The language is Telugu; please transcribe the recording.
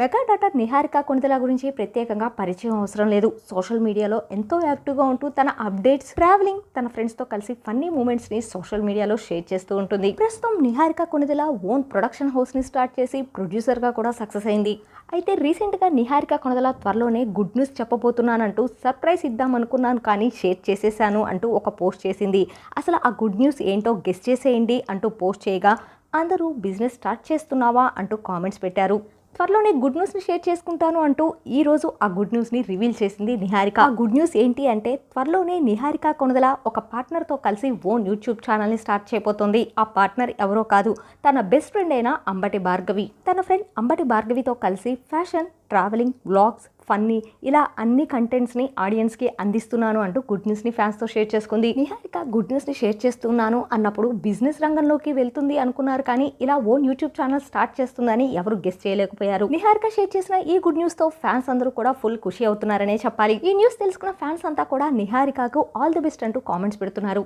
మెగా డాటర్ నిహారిక కొణిదల గురించి ప్రత్యేకంగా పరిచయం అవసరం లేదు. సోషల్ మీడియాలో ఎంతో యాక్టివ్గా ఉంటూ తన అప్డేట్స్ ట్రావెలింగ్ తన ఫ్రెండ్స్తో కలిసి ఫన్నీ మూమెంట్స్ని సోషల్ మీడియాలో షేర్ చేస్తూ ఉంటుంది. ప్రస్తుతం నిహారిక కొణిదల ఓన్ ప్రొడక్షన్ హౌస్ని స్టార్ట్ చేసి ప్రొడ్యూసర్గా కూడా సక్సెస్ అయింది. అయితే రీసెంట్గా నిహారిక కొనదల త్వరలోనే గుడ్ న్యూస్ చెప్పబోతున్నానంటూ సర్ప్రైజ్ ఇద్దాం అనుకున్నాను కానీ షేర్ చేసేసాను అంటూ ఒక పోస్ట్ చేసింది. అసలు ఆ గుడ్ న్యూస్ ఏంటో గెస్ట్ చేసేయండి అంటూ పోస్ట్ చేయగా అందరూ బిజినెస్ స్టార్ట్ చేస్తున్నావా? అంటూ కామెంట్స్ పెట్టారు. త్వరలోనే గుడ్ న్యూస్ని షేర్ చేసుకుంటాను అంటూ ఈ రోజు ఆ గుడ్ న్యూస్ని రివీల్ చేసింది నిహారిక. ఆ గుడ్ న్యూస్ ఏంటి అంటే త్వరలోనే నిహారిక కొనదల ఒక పార్ట్నర్తో కలిసి ఓన్ యూట్యూబ్ ఛానల్ని స్టార్ట్ చేయబోతోంది. ఆ పార్ట్నర్ ఎవరో కాదు తన బెస్ట్ ఫ్రెండ్ అయిన అంబటి భార్గవి. తన ఫ్రెండ్ అంబటి భార్గవితో కలిసి ఫ్యాషన్ ట్రావెలింగ్ వ్లాగ్స్ ఫన్నీ ఇలా అన్ని కంటెంట్స్ని ఆడియన్స్కి అందిస్తున్నాను అంటూ గుడ్ న్యూస్ని ఫ్యాన్స్తో షేర్ చేసుకుంది. నిహారిక గుడ్ న్యూస్ని షేర్ చేస్తున్నాను అన్నప్పుడు బిజినెస్ రంగంలోకి వెళ్తుంది అనుకున్నారు కానీ ఇలా ఓన్ యూట్యూబ్ ఛానల్ స్టార్ట్ చేస్తుందని ఎవరు గెస్ట్ చేయలేకపోయారు. నిహారిక షేర్ చేసిన ఈ గుడ్ న్యూస్తో ఫ్యాన్స్ అందరూ కూడా ఫుల్ ఖుషి అవుతున్నారనే చెప్పాలి. ఈ న్యూస్ తెలుసుకున్న ఫ్యాన్స్ అంతా కూడా నిహారికకు ఆల్ ది బెస్ట్ అంటూ కామెంట్స్ పెడుతున్నారు.